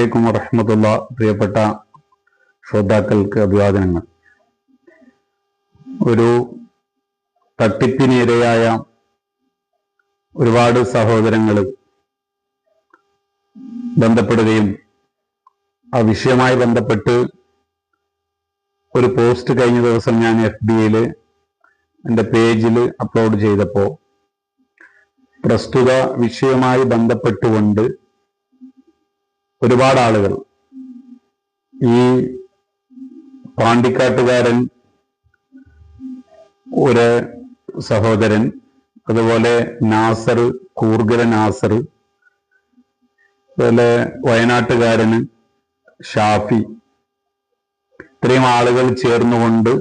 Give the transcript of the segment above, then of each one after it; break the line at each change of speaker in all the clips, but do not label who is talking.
വലൈക്കും വറഹമത്തുള്ള. പ്രിയപ്പെട്ട ശ്രോതാക്കൾക്ക് അഭിവാദനങ്ങൾ. ഒരു തട്ടിപ്പിനിരയായ ഒരുപാട് സഹോദരങ്ങൾ ബന്ധപ്പെടുകയും ആ വിഷയമായി ബന്ധപ്പെട്ട് ഒരു പോസ്റ്റ് കഴിഞ്ഞ ദിവസം ഞാൻ എഫ് ബിയിൽ എന്റെ പേജിൽ അപ്ലോഡ് ചെയ്തപ്പോൾ പ്രസ്തുത വിഷയവുമായി ബന്ധപ്പെട്ടുകൊണ്ട് ഒരുപാട് ആളുകൾ ഈ പാണ്ടിക്കാട്ടുകാരൻ ഒരു സഹോദരൻ അതുപോലെ നാസർ കൂർഗല നാസർ അതുപോലെ വയനാട്ടുകാരന് ഷാഫി ഇത്രയും ആളുകൾ ചേർന്നുകൊണ്ട്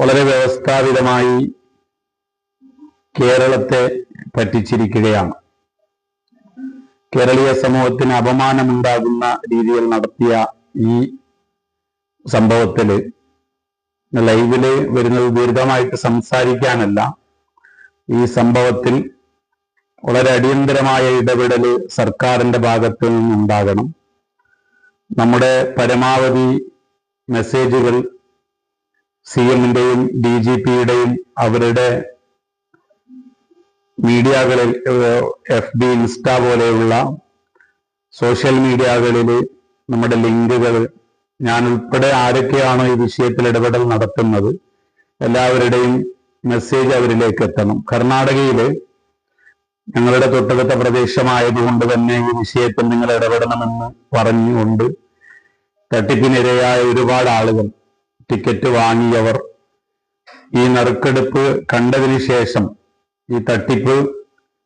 വളരെ വ്യവസ്ഥാപിതമായി കേരളത്തെ പറ്റിച്ചിരിക്കുകയാണ്. കേരളീയ സമൂഹത്തിന് അപമാനമുണ്ടാകുന്ന രീതിയിൽ നടത്തിയ ഈ സംഭവത്തിൽ ലൈവിൽ വരുന്നത് ദീർഘമായിട്ട് സംസാരിക്കാനല്ല. ഈ സംഭവത്തിൽ വളരെ അടിയന്തരമായ ഇടപെടൽ സർക്കാരിന്റെ ഭാഗത്ത് നിന്നുണ്ടാകണം. നമ്മുടെ പരമാവധി മെസ്സേജുകൾ സി എമ്മിന്റെയും ഡി ജി പിയുടെയും അവരുടെ മീഡിയകളിൽ എഫ് ബി ഇൻസ്റ്റ പോലെയുള്ള സോഷ്യൽ മീഡിയകളിൽ നമ്മുടെ ലിങ്കുകൾ ഞാൻ ഉൾപ്പെടെ ആരൊക്കെയാണോ ഈ വിഷയത്തിൽ ഇടപെടൽ നടത്തുന്നത് എല്ലാവരുടെയും മെസ്സേജ് അവരിലേക്ക് എത്തണം. കർണാടകയിൽ ഞങ്ങളുടെ തൊട്ടടുത്ത പ്രദേശമായതുകൊണ്ട് തന്നെ ഈ വിഷയത്തിൽ നിങ്ങൾ ഇടപെടണമെന്ന് പറഞ്ഞുകൊണ്ട് തട്ടിപ്പിനിരയായ ഒരുപാട് ആളുകൾ ടിക്കറ്റ് വാങ്ങിയവർ ഈ നറുക്കെടുപ്പ് കണ്ടതിന് ശേഷം ഈ തട്ടിപ്പ്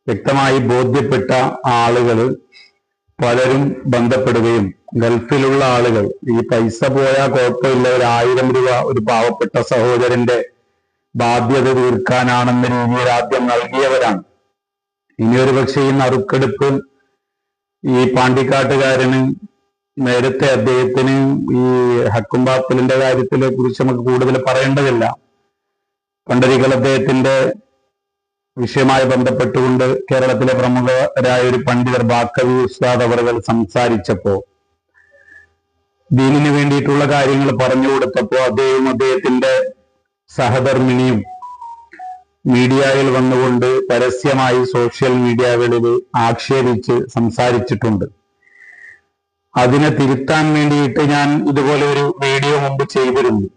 വ്യക്തമായി ബോധ്യപ്പെട്ട ആളുകൾ പലരും ബന്ധപ്പെടുകയും ഗൾഫിലുള്ള ആളുകൾ ഈ പൈസ പോയാൽ കുഴപ്പമില്ല ഒരു ആയിരം രൂപ ഒരു പാവപ്പെട്ട സഹോദരന്റെ ബാധ്യത തീർക്കാനാണെന്ന രീതിയിൽ ആദ്യം നൽകിയവരാണ്. ഇനി ഒരു പക്ഷേ ഈ നറുക്കെടുപ്പ് ഈ പാണ്ടിക്കാട്ടുകാരന് നേരത്തെ അദ്ദേഹത്തിന് ഈ ഹക്കും കാര്യത്തിലെ കുറിച്ച് നമുക്ക് കൂടുതൽ പറയേണ്ടതില്ല. പണ്ടൊരിക്കൽ അദ്ദേഹത്തിന്റെ വിഷയവുമായി ബന്ധപ്പെട്ടുകൊണ്ട് കേരളത്തിലെ പ്രമുഖരായ ഒരു പണ്ഡിതർ ബാക്കവി ഉസ്താദ് അവർ സംസാരിച്ചപ്പോ ദീനിന് വേണ്ടിയിട്ടുള്ള കാര്യങ്ങൾ പറഞ്ഞു കൊടുത്തപ്പോ അദ്ദേഹം അദ്ദേഹത്തിന്റെ സഹധർമ്മിണിയും മീഡിയയിൽ വന്നുകൊണ്ട് പരസ്യമായി സോഷ്യൽ മീഡിയകളിൽ ആക്ഷേപിച്ച് സംസാരിച്ചിട്ടുണ്ട്. അതിനെ തിരുത്താൻ വേണ്ടിയിട്ട് ഞാൻ ഇതുപോലെ ഒരു വീഡിയോ മുമ്പ് ചെയ്തിരുന്നു.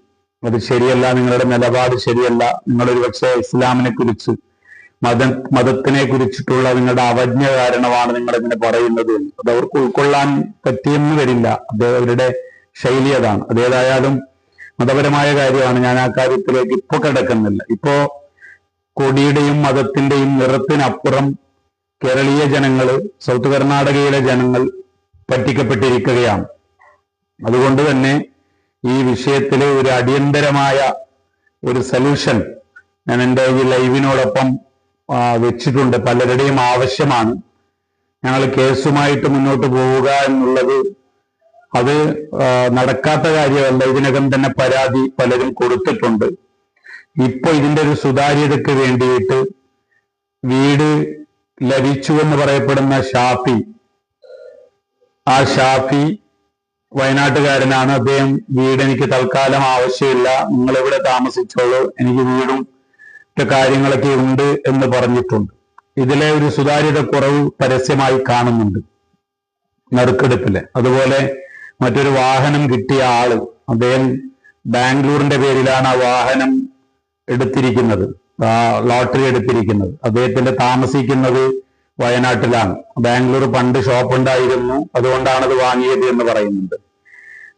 അത് ശരിയല്ല നിങ്ങളുടെ നിലപാട് ശരിയല്ല. നിങ്ങളൊരു പക്ഷേ ഇസ്ലാമിനെ കുറിച്ച് മത മതത്തിനെ കുറിച്ചിട്ടുള്ള നിങ്ങളുടെ അവജ്ഞ കാരണമാണ് നിങ്ങൾ ഇങ്ങനെ പറയുന്നത്. അത് അവർക്ക് ഉൾക്കൊള്ളാൻ പറ്റിയെന്ന് വരില്ല. അത് അവരുടെ ശൈലി അതാണ്. അതേതായാലും മതപരമായ കാര്യമാണ്. ഞാൻ ആ കാര്യത്തിലേക്ക് ഇപ്പൊ കിടക്കുന്നില്ല. ഇപ്പോ കൊടിയുടെയും മതത്തിന്റെയും നിറത്തിനപ്പുറം കേരളീയ ജനങ്ങൾ സൗത്ത് കർണാടകയിലെ ജനങ്ങൾ പറ്റിക്കപ്പെട്ടിരിക്കുകയാണ്. അതുകൊണ്ട് തന്നെ ഈ വിഷയത്തിലെ ഒരു അടിയന്തരമായ ഒരു സൊല്യൂഷൻ ഞാൻ എന്റെ ഈ ലൈവിനോടൊപ്പം വെച്ചിട്ടുണ്ട്. പലരുടെയും ആവശ്യമാണ്. ഞങ്ങൾ കേസുമായിട്ട് മുന്നോട്ട് പോവുക എന്നുള്ളത് അത് നടക്കാത്ത കാര്യമല്ല. ഇതിനകം തന്നെ പരാതി പലരും കൊടുത്തിട്ടുണ്ട്. ഇപ്പൊ ഇതിന്റെ ഒരു സുതാര്യതയ്ക്ക് വേണ്ടിയിട്ട് വീട് ലഭിച്ചു എന്ന് പറയപ്പെടുന്ന ഷാഫി ആ ഷാഫി വയനാട്ടുകാരനാണ്. അദ്ദേഹം വീട് എനിക്ക് തൽക്കാലം ആവശ്യമില്ല. നിങ്ങൾ ഇവിടെ താമസിച്ചോളൂ. എനിക്ക് വീടും കാര്യങ്ങളൊക്കെ ഉണ്ട് എന്ന് പറഞ്ഞിട്ടുണ്ട്. ഇതിലെ ഒരു സുതാര്യത കുറവ് പരസ്യമായി കാണുന്നുണ്ട്. നറുക്കെടുപ്പിൽ അതുപോലെ മറ്റൊരു വാഹനം കിട്ടിയ ആൾ അദ്ദേഹം ബാംഗ്ലൂരിന്റെ പേരിലാണ് ആ വാഹനം എടുത്തിരിക്കുന്നത് ലോട്ടറി എടുത്തിരിക്കുന്നത്. അദ്ദേഹത്തിന്റെ താമസിക്കുന്നത് വയനാട്ടിലാണ്. ബാംഗ്ലൂർ പണ്ട് ഷോപ്പ് ഉണ്ടായിരുന്നു അതുകൊണ്ടാണ് അത് വാങ്ങിയത് എന്ന് പറയുന്നുണ്ട്.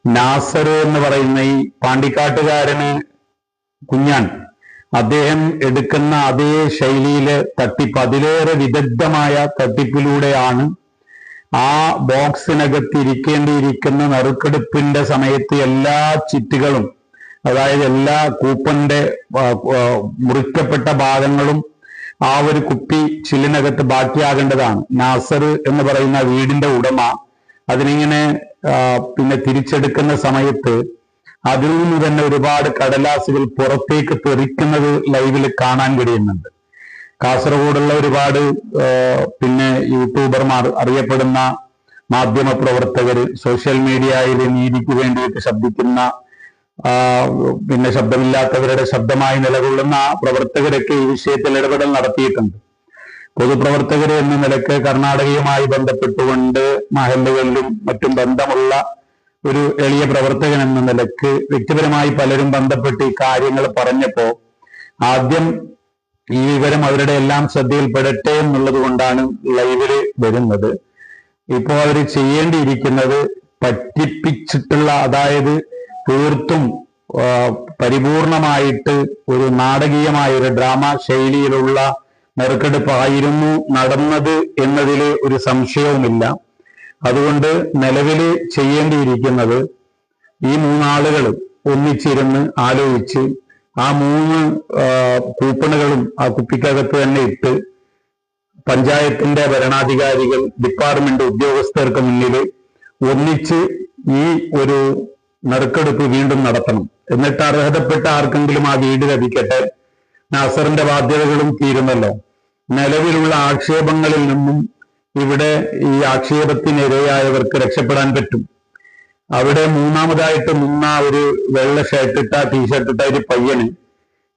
നാസർ എന്ന് പറയുന്ന ഈ പാണ്ടിക്കാട്ടുകാരന് കുഞ്ഞാൻ അദ്ദേഹം എടുക്കുന്ന അതേ ശൈലിയിലെ തട്ടിപ്പ് അതിലേറെ വിദഗ്ധമായ തട്ടിപ്പിലൂടെയാണ് ആ ബോക്സിനകത്ത് ഇരിക്കേണ്ടിയിരിക്കുന്ന നറുക്കെടുപ്പിന്റെ സമയത്ത് എല്ലാ ചിറ്റുകളും അതായത് എല്ലാ കൂപ്പന്റെ മുറിക്കപ്പെട്ട ഭാഗങ്ങളും ആ ഒരു കുപ്പി ചില്ലിനകത്ത് ബാക്കിയാകേണ്ടതാണ്. നാസർ എന്ന് പറയുന്ന വീടിന്റെ ഉടമ അതിനിങ്ങനെ പിന്നെ തിരിച്ചെടുക്കുന്ന സമയത്ത് അതിൽ നിന്ന് തന്നെ ഒരുപാട് കടലാസുകൾ പുറത്തേക്ക് തെറിക്കുന്നത് ലൈവിൽ കാണാൻ കഴിയുന്നുണ്ട്. കാസർഗോഡുള്ള ഒരുപാട് പിന്നെ യൂട്യൂബർമാർ അറിയപ്പെടുന്ന മാധ്യമ പ്രവർത്തകർ സോഷ്യൽ മീഡിയയിൽ നീതിക്ക് വേണ്ടിയിട്ട് ശബ്ദിക്കുന്ന പിന്നെ ശബ്ദമില്ലാത്തവരുടെ ശബ്ദമായി നിലകൊള്ളുന്ന പ്രവർത്തകരൊക്കെ ഈ വിഷയത്തിൽ ഇടപെടൽ നടത്തിയിട്ടുണ്ട്. പൊതുപ്രവർത്തകർ എന്ന നിലയ്ക്ക് കർണാടകയുമായി ബന്ധപ്പെട്ടുകൊണ്ട് മഹല്ലുകളിലും മറ്റും ബന്ധമുള്ള ഒരു എളിയ പ്രവർത്തകൻ എന്ന നിലയ്ക്ക് വ്യക്തിപരമായി പലരും ബന്ധപ്പെട്ട് ഈ കാര്യങ്ങൾ പറഞ്ഞപ്പോ ആദ്യം ഈ വിവരം അവരുടെ എല്ലാം ശ്രദ്ധയിൽപ്പെടട്ടെ എന്നുള്ളത് കൊണ്ടാണ് ലൈവിൽ വരുന്നത്. ഇപ്പോ അവർ ചെയ്യേണ്ടിയിരിക്കുന്നത് പറ്റിപ്പിച്ചിട്ടുള്ള അതായത് തീർത്തും പരിപൂർണമായിട്ട് ഒരു നാടകീയമായ ഒരു ഡ്രാമ ശൈലിയിലുള്ള നെറുക്കെടുപ്പായിരുന്നു നടന്നത് എന്നതിൽ ഒരു സംശയവുമില്ല. അതുകൊണ്ട് നിലവിൽ ചെയ്യേണ്ടിയിരിക്കുന്നത് ഈ മൂന്നാളുകൾ ഒന്നിച്ചിരുന്ന് ആലോചിച്ച് ആ മൂന്ന് കൂപ്പണുകളും ആ കുപ്പിക്കകത്ത് തന്നെ ഇട്ട് പഞ്ചായത്തിന്റെ ഭരണാധികാരികൾ ഡിപ്പാർട്ട്മെന്റ് ഉദ്യോഗസ്ഥർക്ക് മുന്നിൽ ഒന്നിച്ച് ഈ ഒരു നറുക്കെടുപ്പ് വീണ്ടും നടത്തണം. എന്നിട്ട് അർഹതപ്പെട്ട ആർക്കെങ്കിലും ആ വീട് ലഭിക്കട്ടെ നാസറിന്റെ ബാധ്യതകളും തീരുന്നല്ലോ. നിലവിലുള്ള ആക്ഷേപങ്ങളിൽ നിന്നും ഇവിടെ ഈ ആക്ഷേപത്തിനിരയായവർക്ക് രക്ഷപ്പെടാൻ പറ്റും. അവിടെ മൂന്നാമതായിട്ട് നിന്ന ഒരു വെള്ള ഷർട്ട് ഇട്ട ടീഷർട്ട് ഇട്ട ഒരു പയ്യന്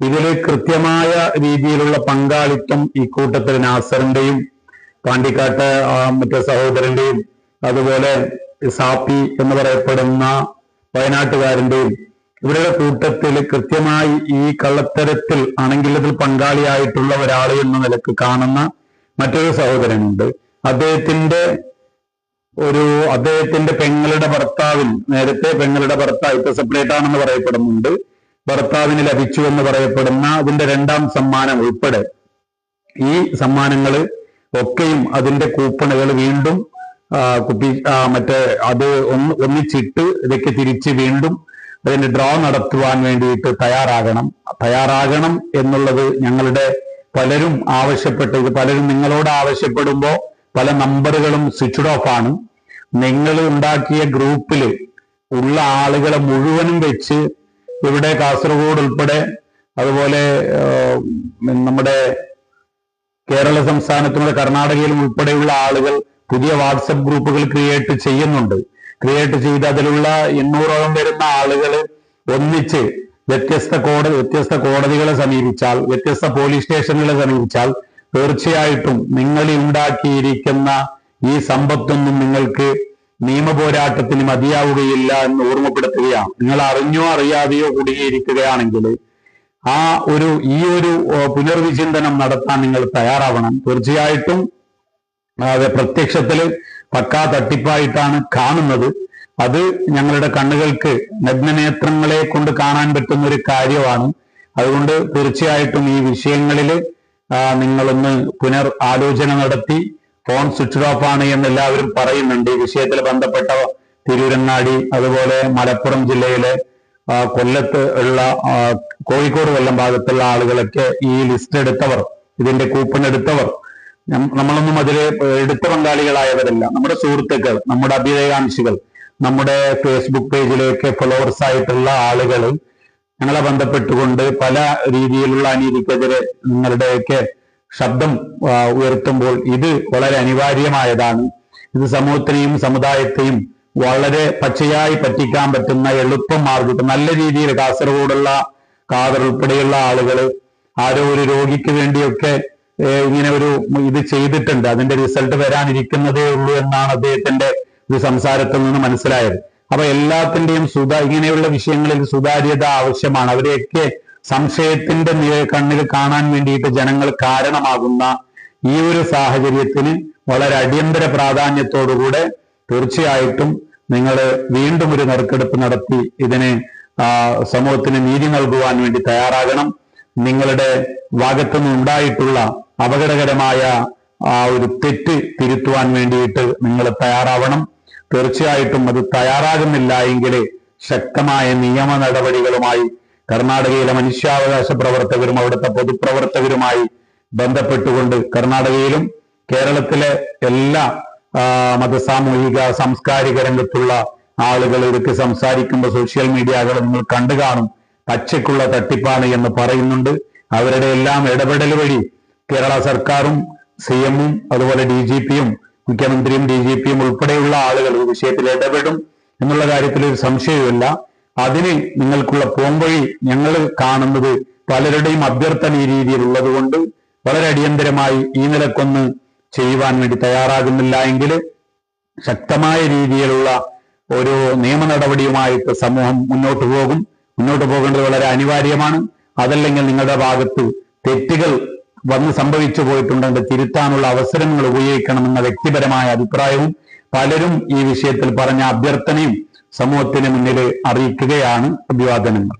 ഇതിൽ കൃത്യമായ രീതിയിലുള്ള പങ്കാളിത്തം ഈ കൂട്ടത്തിൽ നാസറിന്റെയും പാണ്ടിക്കാട്ട് മറ്റേ സഹോദരന്റെയും അതുപോലെ സാപ്പി എന്ന് പറയപ്പെടുന്ന വയനാട്ടുകാരന്റെയും ഇവരുടെ കൂട്ടത്തിൽ കൃത്യമായി ഈ കള്ളത്തരത്തിൽ ആണെങ്കിൽ ഇതിൽ പങ്കാളിയായിട്ടുള്ള ഒരാൾ എന്ന നിലയ്ക്ക് കാണുന്ന മറ്റൊരു സഹോദരനുണ്ട്. അദ്ദേഹത്തിന്റെ ഒരു അദ്ദേഹത്തിന്റെ പെങ്ങളുടെ ഭർത്താവിൽ നേരത്തെ പെങ്ങളുടെ ഭർത്താവ് ഇപ്പൊ സെപ്പറേറ്റ് ആണെന്ന് പറയപ്പെടുന്നുണ്ട്. ഭർത്താവിന് ലഭിച്ചു എന്ന് പറയപ്പെടുന്ന അതിന്റെ രണ്ടാം സമ്മാനം ഉൾപ്പെടെ ഈ സമ്മാനങ്ങൾ ഒക്കെയും അതിന്റെ കൂപ്പണുകൾ വീണ്ടും കുപ്പി മറ്റേ അത് ഒന്ന് ഒന്നിച്ചിട്ട് ഇതൊക്കെ തിരിച്ച് വീണ്ടും അതിന്റെ ഡ്രോ നടത്തുവാൻ വേണ്ടിയിട്ട് തയ്യാറാകണം. തയ്യാറാകണം എന്നുള്ളത് ഞങ്ങളുടെ പലരും ആവശ്യപ്പെട്ട് ഇത് പലരും നിങ്ങളോട് ആവശ്യപ്പെടുമ്പോൾ പല നമ്പറുകളും സ്വിച്ച്ഡ് ഓഫ് ആണ്. നിങ്ങൾ ഉണ്ടാക്കിയ ഗ്രൂപ്പിൽ ഉള്ള ആളുകളെ മുഴുവനും വെച്ച് ഇവിടെ കാസർഗോഡ് ഉൾപ്പെടെ അതുപോലെ നമ്മുടെ കേരള സംസ്ഥാനത്തും കർണാടകയിലും ഉൾപ്പെടെയുള്ള ആളുകൾ പുതിയ വാട്സപ്പ് ഗ്രൂപ്പുകൾ ക്രിയേറ്റ് ചെയ്യുന്നുണ്ട്. ക്രിയേറ്റ് ചെയ്ത് അതിലുള്ള എണ്ണൂറോളം വരുന്ന ആളുകൾ ഒന്നിച്ച് വ്യത്യസ്ത കോടതി വ്യത്യസ്ത കോടതികളെ സമീപിച്ചാൽ വ്യത്യസ്ത പോലീസ് സ്റ്റേഷനുകളെ സമീപിച്ചാൽ തീർച്ചയായിട്ടും നിങ്ങൾ ഉണ്ടാക്കിയിരിക്കുന്ന ഈ സമ്പത്തൊന്നും നിങ്ങൾക്ക് നിയമപോരാട്ടത്തിന് മതിയാവുകയില്ല എന്ന് ഓർമ്മപ്പെടുത്തുകയാണ്. നിങ്ങൾ അറിഞ്ഞോ അറിയാതെയോ കുടുങ്ങിയിരിക്കുകയാണെങ്കിൽ ആ ഒരു ഈ ഒരു പുനർവിചിന്തനം നടത്താൻ നിങ്ങൾ തയ്യാറാവണം. തീർച്ചയായിട്ടും അത് പ്രത്യക്ഷത്തിൽ പക്കാ തട്ടിപ്പായിട്ടാണ് കാണുന്നത്. അത് ഞങ്ങളുടെ കണ്ണുകൾക്ക് നഗ്നനേത്രങ്ങളെ കൊണ്ട് കാണാൻ പറ്റുന്ന ഒരു കാര്യമാണ്. അതുകൊണ്ട് തീർച്ചയായിട്ടും ഈ വിഷയങ്ങളിൽ നിങ്ങളൊന്ന് പുനർ ആലോചന നടത്തി ഫോൺ സ്വിച്ച് ഓഫ് ആണ് എന്ന് എല്ലാവരും പറയുന്നുണ്ട്. ഈ വിഷയത്തിൽ ബന്ധപ്പെട്ട തിരൂരങ്ങാടി അതുപോലെ മലപ്പുറം ജില്ലയിലെ കൊല്ലത്ത് ഉള്ള കോഴിക്കോട് കൊല്ലം ഭാഗത്തുള്ള ആളുകളൊക്കെ ഈ ലിസ്റ്റ് എടുത്തവർ ഇതിന്റെ കൂപ്പൺ എടുത്തവർ നമ്മളൊന്നും അതിൽ എടുത്ത പങ്കാളികളായവരല്ല. നമ്മുടെ സുഹൃത്തുക്കൾ നമ്മുടെ അഭ്യുദയകാംക്ഷികൾ നമ്മുടെ ഫേസ്ബുക്ക് പേജിലേക്ക് ഫോളോവേഴ്സ് ആയിട്ടുള്ള ആളുകൾ ഞങ്ങളെ ബന്ധപ്പെട്ടുകൊണ്ട് പല രീതിയിലുള്ള അനീതിക്കെതിരെ നിങ്ങളുടെയൊക്കെ ശബ്ദം ഉയർത്തുമ്പോൾ ഇത് വളരെ അനിവാര്യമായതാണ്. ഇത് സമൂഹത്തിനെയും സമുദായത്തെയും വളരെ പച്ചയായി പറ്റിക്കാൻ പറ്റുന്ന എളുപ്പം മാർഗം. നല്ല രീതിയിൽ കാസർഗോഡുള്ള കാതർ ഉൾപ്പെടെയുള്ള ആളുകൾ ആരോ ഒരു രോഗിക്ക് വേണ്ടിയൊക്കെ ഇങ്ങനെ ഒരു ഇത് ചെയ്തിട്ടുണ്ട്. അതിന്റെ റിസൾട്ട് വരാനിരിക്കുന്നതേ ഉള്ളൂ എന്നാണ് അദ്ദേഹത്തിന്റെ ഒരു സംസാരത്തിൽ നിന്ന് മനസ്സിലായത്. അപ്പൊ എല്ലാത്തിന്റെയും സുതാ ഇങ്ങനെയുള്ള വിഷയങ്ങളിൽ സുതാര്യത ആവശ്യമാണ്. അവരെയൊക്കെ സംശയത്തിന്റെ കണ്ണിൽ കാണാൻ വേണ്ടിയിട്ട് ജനങ്ങൾ കാരണമാകുന്ന ഈ ഒരു സാഹചര്യത്തിന് വളരെ അടിയന്തര പ്രാധാന്യത്തോടുകൂടെ തീർച്ചയായിട്ടും നിങ്ങൾ വീണ്ടും ഒരു നറുക്കെടുപ്പ് നടത്തി ഇതിനെ സമൂഹത്തിന് നീതി നൽകുവാൻ വേണ്ടി തയ്യാറാകണം. നിങ്ങളുടെ ഭാഗത്തുനിന്ന് ഉണ്ടായിട്ടുള്ള അപകടകരമായ ആ ഒരു തെറ്റ് തിരുത്തുവാൻ വേണ്ടിയിട്ട് നിങ്ങൾ തയ്യാറാവണം. തീർച്ചയായിട്ടും അത് തയ്യാറാകുന്നില്ല എങ്കിൽ ശക്തമായ നിയമ നടപടികളുമായി കർണാടകയിലെ മനുഷ്യാവകാശ പ്രവർത്തകരും അവിടുത്തെ പൊതുപ്രവർത്തകരുമായി ബന്ധപ്പെട്ടുകൊണ്ട് കർണാടകയിലും കേരളത്തിലെ എല്ലാ മതസാമൂഹിക സാംസ്കാരിക രംഗത്തുള്ള ആളുകൾ ഇതൊക്കെ സംസാരിക്കുമ്പോൾ സോഷ്യൽ മീഡിയകൾ നിങ്ങൾ കണ്ടു കാണും. പച്ചയ്ക്കുള്ള തട്ടിപ്പാണ് എന്ന് പറയുന്നുണ്ട്. അവരുടെ എല്ലാം ഇടപെടൽ വഴി കേരള സർക്കാരും സി എമ്മും അതുപോലെ ഡി ജി പിയും മുഖ്യമന്ത്രിയും ഡി ജി പിയും ഉൾപ്പെടെയുള്ള ആളുകൾ ഈ വിഷയത്തിൽ ഇടപെടും എന്നുള്ള കാര്യത്തിൽ ഒരു സംശയവുമില്ല. അതിന് നിങ്ങൾക്കുള്ള പോംവഴി ഞങ്ങൾ കാണുന്നത് പലരുടെയും അഭ്യർത്ഥന ഈ രീതിയിൽ ഉള്ളതുകൊണ്ട് വളരെ അടിയന്തരമായി ഈ നിലക്കൊന്ന് ചെയ്യുവാൻ വേണ്ടി തയ്യാറാകുന്നില്ല എങ്കിൽ ശക്തമായ രീതിയിലുള്ള ഒരു നിയമ നടപടിയുമായിട്ട് സമൂഹം മുന്നോട്ട് പോകും. മുന്നോട്ട് പോകേണ്ടത് വളരെ അനിവാര്യമാണ്. അതല്ലെങ്കിൽ നിങ്ങളുടെ ഭാഗത്ത് തെറ്റുകൾ വന്ന് സംഭവിച്ചു പോയിട്ടുണ്ടെങ്കിൽ തിരുത്താനുള്ള അവസരങ്ങൾ ഉപയോഗിക്കണമെന്ന വ്യക്തിപരമായ അഭിപ്രായവും പലരും ഈ വിഷയത്തിൽ പറഞ്ഞ അഭ്യർത്ഥനയും സമൂഹത്തിന് മുന്നിൽ അറിയിക്കുകയാണ് അഭിവാദനങ്ങൾ.